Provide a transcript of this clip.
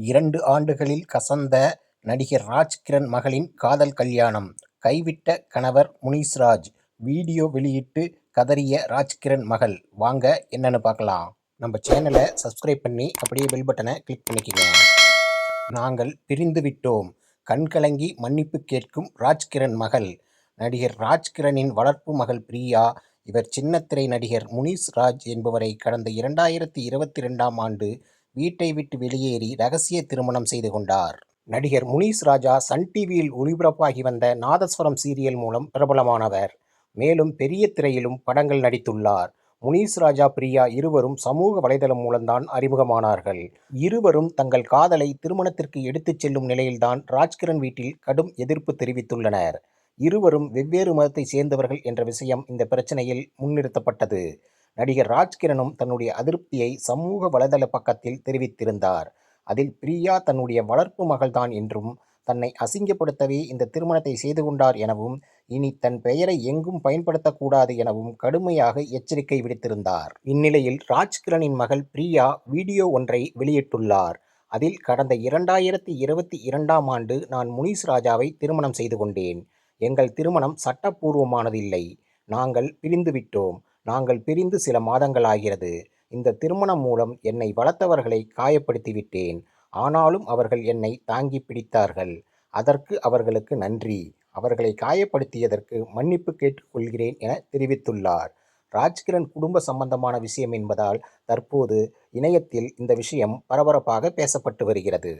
இரண்டு ஆண்டுகளில் கசந்த நடிகர் ராஜ்கிரண் மகளின் காதல் கல்யாணம். கைவிட்ட கணவர் முனிஷ்ராஜ் வீடியோ வெளியிட்டு கதறிய ராஜ்கிரண் மகள். வாங்க என்னன்னு பார்க்கலாம். நம்ம சேனலை சப்ஸ்கிரைப் பண்ணி அப்படியே பெல் பட்டனை கிளிக் பண்ணிக்கங்க. நாங்கள் பிரிந்து விட்டோம். கண்கலங்கி மன்னிப்பு கேட்கும் ராஜ்கிரண் மகள். நடிகர் ராஜ்கிரனின் வளர்ப்பு மகள் பிரியா. இவர் சின்னத்திரை நடிகர் முனிஷ் ராஜ் என்பவரை கடந்த இரண்டாயிரத்தி இருபத்தி ரெண்டாம் ஆண்டு வீட்டை விட்டு வெளியேறி ரகசிய திருமணம் செய்து கொண்டார். நடிகர் முனீஸ் ராஜா சன் டிவியில் ஒளிபரப்பாகி வந்த நாதஸ்வரம் சீரியல் மூலம் பிரபலமானவர். மேலும் பெரிய திரையிலும் படங்கள் நடித்துள்ளார். முனீஸ் ராஜா பிரியா இருவரும் சமூக வலைதளம் மூலம்தான் அறிமுகமானார்கள். இருவரும் தங்கள் காதலை திருமணத்திற்கு எடுத்துச் செல்லும் நிலையில்தான் ராஜ்கிரண் வீட்டில் கடும் எதிர்ப்பு தெரிவித்துள்ளனர். இருவரும் வெவ்வேறு மதத்தை சேர்ந்தவர்கள் என்ற விஷயம் இந்த பிரச்சனையில் முன்னிறுத்தப்பட்டது. நடிகர் ராஜ்கிரனும் தன்னுடைய அதிருப்தியை சமூக வலைதள பக்கத்தில் தெரிவித்திருந்தார். அதில் பிரியா தன்னுடைய வளர்ப்பு மகள்தான் என்றும் தன்னை அசிங்கப்படுத்தவே இந்த திருமணத்தை செய்து கொண்டார் எனவும் இனி தன் பெயரை எங்கும் பயன்படுத்தக்கூடாது எனவும் கடுமையாக எச்சரிக்கை விடுத்திருந்தார். இந்நிலையில் ராஜ்கிரனின் மகள் பிரியா வீடியோ ஒன்றை வெளியிட்டுள்ளார். அதில் கடந்த இரண்டாயிரத்தி இருபத்தி இரண்டாம் ஆண்டு நான் முனிஷ் ராஜாவை திருமணம் செய்து கொண்டேன். எங்கள் திருமணம் சட்டப்பூர்வமானதில்லை. நாங்கள் பிரிந்துவிட்டோம். நாங்கள் பிரிந்து சில மாதங்கள் ஆகிறது இந்த திருமணம் மூலம் என்னை வளர்த்தவர்களை காயப்படுத்திவிட்டேன். ஆனாலும் அவர்கள் என்னை தாங்கி பிடித்தார்கள். அதற்கு அவர்களுக்கு நன்றி. அவர்களை காயப்படுத்தியதற்கு மன்னிப்பு கேட்டுக்கொள்கிறேன் என தெரிவித்துள்ளார். ராஜ்கிரண் குடும்ப சம்பந்தமான விஷயம் என்பதால் தற்போது இணையத்தில் இந்த விஷயம் பரபரப்பாக பேசப்பட்டு வருகிறது.